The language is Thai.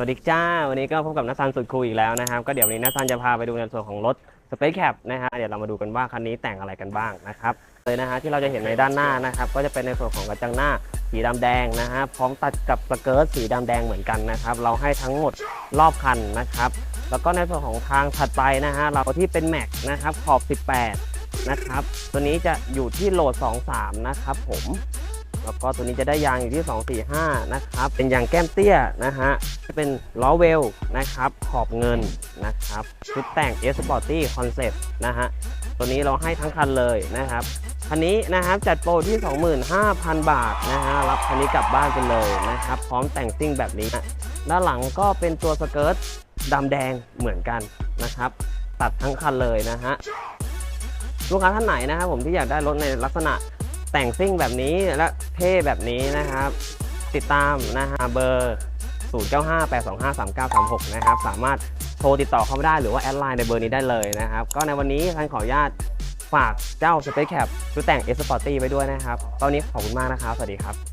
วัสดีจ้า วันนี้ก็พบกับนัสซันสุดคูลอีกแล้วนะครับ ก็เดี๋ยววันนี้นัสซันจะพาไปดูในส่วนของรถ Space Cap นะฮะ เดี๋ยวเรามาดูกันว่าคันนี้แต่งอะไรกันบ้างนะครับ เลยนะฮะที่เราจะเห็นในด้านหน้านะครับ ก็จะเป็นในส่วนของกระจังหน้าสีดำแดงนะฮะ พร้อมตัดกับสเกิร์ตสีดำแดงเหมือนกันนะครับ เราให้ทั้งหมดรอบคันนะครับ แล้วก็ในส่วนของทางถัดไปนะฮะ เราที่เป็นแม็กนะครับ ขอบ 18 นะครับ ตัวนี้จะอยู่ที่โหลด 23 นะครับผม แล้วก็ตัวนี้จะได้ยางอยู่ที่ 245 นะครับ เป็นยางแก้มเตี้ยนะฮะจะเป็นล้อเวลนะครับ ขอบเงินนะครับ ชุดแต่ง S Sporty Concept นะฮะ ตัวนี้เราให้ทั้งคันเลยนะครับ คันนี้นะครับจัดโปรที่ 25,000 บาทนะฮะ รับคันนี้กลับบ้านไปเลยนะครับ พร้อมแต่งซิ่งแบบนี้ ด้านหลังก็เป็นตัวสเกิร์ตดำแดงเหมือนกันนะครับ ตัดทั้งคันเลยนะฮะ ลูกค้าท่านไหนนะครับผมที่อยากได้รถในลักษณะ แต่งซิ่งแบบนี้และเท่แบบนี้นะครับ ติดตามนะฮะเบอร์ 0958253936 นะครับ สามารถโทรติดต่อเข้ามาได้หรือว่าแอดไลน์ในเบอร์นี้ได้เลยนะครับ ก็ในวันนี้ท่านขออนุญาตฝากเจ้า Space Cap ชุดแต่ง S Sporty ไว้ด้วยนะครับ ตอนนี้ขอบคุณมากนะครับ สวัสดีครับ